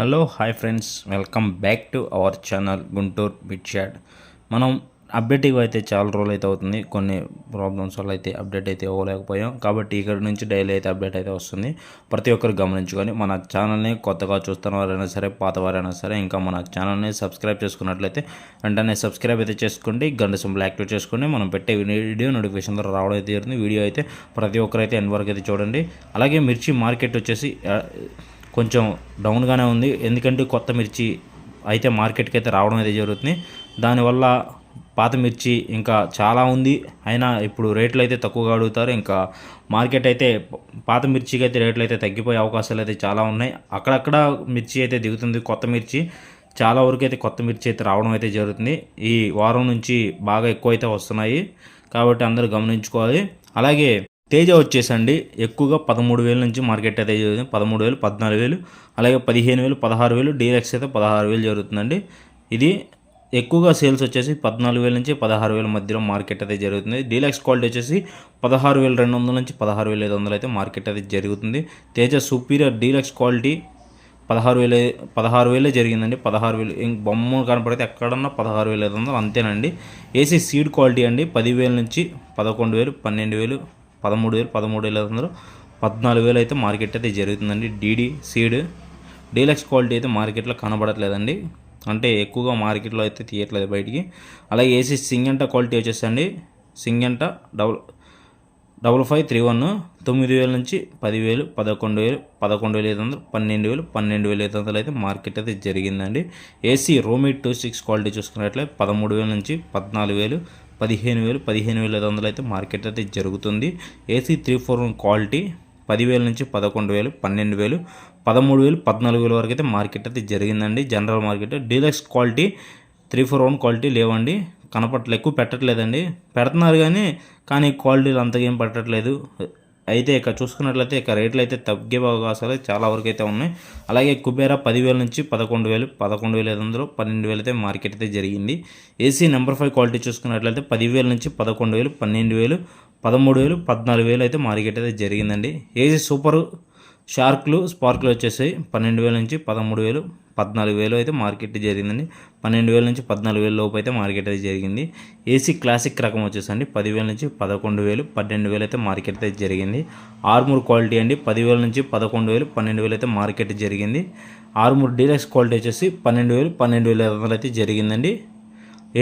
Hello hi friends welcome back to our channel Guntur బిట్షాడ్ మనం update అయితే చాలా రోజులు అయితే అవుతుంది. కొన్ని ప్రాబ్లమ్స్ వల్ల అయితే అప్డేట్ అయితే ఇవ్వలేకపోయాం. కాబట్టి ఇక్కడ నుంచి డైలీ అయితే అప్డేట్ అయితే వస్తుంది. ప్రతి ఒక్కరు గమనించుకొని మన ఛానల్ని కొత్తగా చూస్తున్న వారైనా సరే పాత వారైనా సరే ఇంకా మన ఛానల్ని సబ్స్క్రైబ్ చేసుకున్నట్లయితే వెంటనే సబ్స్క్రైబ్ అయితే చేసుకోండి. గంట సింబల్ యాక్టివేట్ చేసుకోండి. మనం పెట్టే వీడియో నోటిఫికేషన్ ద్వారా రావడం అయితే జరుగుతుంది. వీడియో అయితే ప్రతి ఒక్కరు అయితే ఎన్ వరకు అయితే చూడండి. అలాగే మిర్చి మార్కెట్ వచ్చేసి కొంచెం డౌన్గానే ఉంది. ఎందుకంటే కొత్త మిర్చి అయితే మార్కెట్కి అయితే రావడం అయితే జరుగుతుంది. దానివల్ల పాత మిర్చి ఇంకా చాలా ఉంది. అయినా ఇప్పుడు రేట్లు అయితే తక్కువగా అడుగుతారు. ఇంకా మార్కెట్ అయితే పాత మిర్చికి అయితే రేట్లు అయితే తగ్గిపోయే అవకాశాలు అయితే చాలా ఉన్నాయి. అక్కడక్కడ మిర్చి అయితే దిగుతుంది. కొత్త మిర్చి చాలా వరకు అయితే కొత్త మిర్చి అయితే రావడం అయితే జరుగుతుంది. ఈ వారం నుంచి బాగా ఎక్కువ అయితే వస్తున్నాయి. కాబట్టి అందరూ గమనించుకోవాలి. అలాగే తేజ వచ్చేసండి. ఎక్కువగా పదమూడు వేల నుంచి మార్కెట్ అయితే జరుగుతుంది. పదమూడు వేలు పద్నాలుగు వేలు అలాగే పదిహేను వేలు పదహారు వేలు డీలక్స్ అయితే పదహారు వేలు జరుగుతుందండి. ఇది ఎక్కువగా సేల్స్ వచ్చేసి పద్నాలుగు వేల నుంచి పదహారు వేల మధ్యలో మార్కెట్ అయితే జరుగుతుంది. డీలక్స్ క్వాలిటీ వచ్చేసి పదహారు వేల రెండు వందల నుంచి పదహారు వేల ఐదు వందలు అయితే మార్కెట్ అయితే జరుగుతుంది. తేజ సుపీరియర్ డీలక్స్ క్వాలిటీ పదహారు వేలే పదహారు వేలే జరిగిందండి. పదహారు వేలు ఇంక బొమ్మ కనపడితే ఎక్కడన్నా పదహారు వేల ఐదు వందలు అంతేనండి. ఏసీ సీడ్ క్వాలిటీ అండి. పదివేల నుంచి పదకొండు వేలు పన్నెండు వేలు పదమూడు వేలు పదమూడు వేల ఐదు వందలు పద్నాలుగు వేలు అయితే మార్కెట్ అయితే జరుగుతుందండి. డీడీ సీడ్ డీలక్స్ క్వాలిటీ అయితే మార్కెట్లో కనబడట్లేదండి. అంటే ఎక్కువగా మార్కెట్లో అయితే తీయట్లేదు బయటికి. అలాగే ఏసీ సింగంట క్వాలిటీ వచ్చేసండి సింగంట double double five three one తొమ్మిది వేల నుంచి పదివేలు పదకొండు వేలు పదకొండు వేల ఐదు వందలు పన్నెండు వేలు పన్నెండు వేల ఐదు వందలు అయితే మార్కెట్ అయితే జరిగిందండి. ఏసీ రోమీ టూ సిక్స్ క్వాలిటీ చూసుకున్నట్లయితే పదమూడు వేల నుంచి పద్నాలుగు వేలు పదిహేను వేలు పదిహేను వేల ఐదు వందలు అయితే మార్కెట్ అయితే జరుగుతుంది. AC three four one quality పదివేల నుంచి పదకొండు వేలు పన్నెండు వేలు పదమూడు వేలు పద్నాలుగు వేల వరకు అయితే మార్కెట్ అయితే జరిగిందండి. General market deluxe quality three four one quality లేవండి. కనపట్లే ఎక్కువ పెట్టట్లేదండి. పెడుతున్నారు కానీ కానీ క్వాలిటీలు అంతగా ఏం పెట్టట్లేదు. అయితే ఇక చూసుకున్నట్లయితే ఇక రేట్లు అయితే తగ్గే అవకాశాలు చాలా వరకు అయితే ఉన్నాయి. అలాగే కుబేరా పదివేల నుంచి పదకొండు వేలు పదకొండు వేల ఐదు వందలు పన్నెండు వేలు అయితే మార్కెట్ అయితే జరిగింది. ఏసీ నెంబర్ ఫైవ్ క్వాలిటీ చూసుకున్నట్లయితే పదివేల నుంచి పదకొండు వేలు పన్నెండు వేలు పదమూడు వేలు పద్నాలుగు వేలు అయితే మార్కెట్ అయితే జరిగిందండి. ఏసీ సూపర్ షార్క్లు స్పార్క్లు వచ్చేసి పన్నెండు వేల నుంచి పదమూడు వేలు పద్నాలుగు వేలు అయితే మార్కెట్ జరిగిందండి. పన్నెండు వేల నుంచి పద్నాలుగు వేల లోపు అయితే మార్కెట్ అయితే జరిగింది. ఏసీ క్లాసిక్ రకం వచ్చేసండి పదివేల నుంచి పదకొండు వేలు పన్నెండు వేలు అయితే మార్కెట్ అయితే జరిగింది. ఆర్మూర్ క్వాలిటీ అండి పదివేల నుంచి పదకొండు వేలు పన్నెండు వేలు అయితే మార్కెట్ జరిగింది. ఆర్మూర్ డీలక్స్ క్వాలిటీ వచ్చేసి పన్నెండు వేలు పన్నెండు వేల ఐదు వందలు అయితే జరిగిందండి.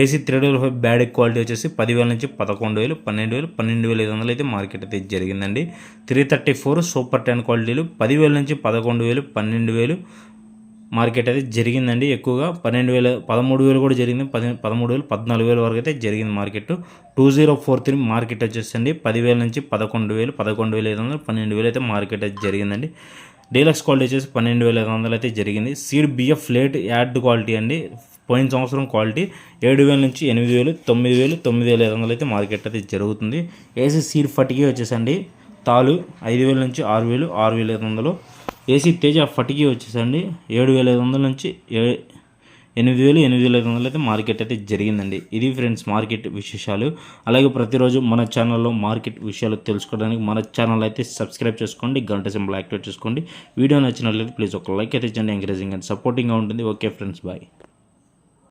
AC three double five bad quality వచ్చేసి పదివేల నుంచి పదకొండు వేలు పన్నెండు వేలు పన్నెండు వేల ఐదు వందలు అయితే మార్కెట్ అయితే జరిగిందండి. Three thirty four super ten క్వాలిటీలు పదివేల నుంచి పదకొండు వేలు పన్నెండు వేలు మార్కెట్ అయితే జరిగిందండి. ఎక్కువగా పన్నెండు వేల పదమూడు వేలు కూడా జరిగింది. పది పదమూడు వేలు పద్నాలుగు వేల వరకు అయితే జరిగింది market. Two zero four three market వచ్చేసండి. పదివేల నుంచి పదకొండు వేలు పదకొండు వేల ఐదు వందలు పన్నెండు వేలు అయితే మార్కెట్ అయితే జరిగిందండి. డీలక్స్ క్వాలిటీ వచ్చేసి పన్నెండు వేల ఐదు వందలు అయితే జరిగింది. Seed BF late add quality అండి. పోయిన సంవత్సరం క్వాలిటీ ఏడు వేల నుంచి ఎనిమిది వేలు తొమ్మిది వేలు తొమ్మిది వేల ఐదు వందలు అయితే మార్కెట్ అయితే జరుగుతుంది. ఏసీ సీడ్ ఫటికే వచ్చేసండి. తాలు ఐదు వేల నుంచి ఆరు వేలు ఆరు వేల ఐదు వందలు. ఏసీ తేజ ఫటికి వచ్చేసండి. ఏడు వేల ఐదు వందల నుంచి ఏ ఎనిమిది వేలు ఎనిమిది వేల ఐదు వందలు అయితే మార్కెట్ అయితే జరిగిందండి. ఇది ఫ్రెండ్స్ మార్కెట్ విశేషాలు. అలాగే ప్రతిరోజు మన ఛానల్లో మార్కెట్ విషయాలు తెలుసుకోవడానికి మన ఛానల్ అయితే సబ్స్క్రైబ్ చేసుకోండి. గంట సింబల్ యాక్టివేట్ చేసుకోండి. వీడియో నచ్చినట్లయితే ప్లీజ్ ఒక లైక్ అయితే ఇచ్చండి ఎంకరేజింగ్ అండ్ సపోర్టింగ్గా ఉంటుంది. Okay friends bye.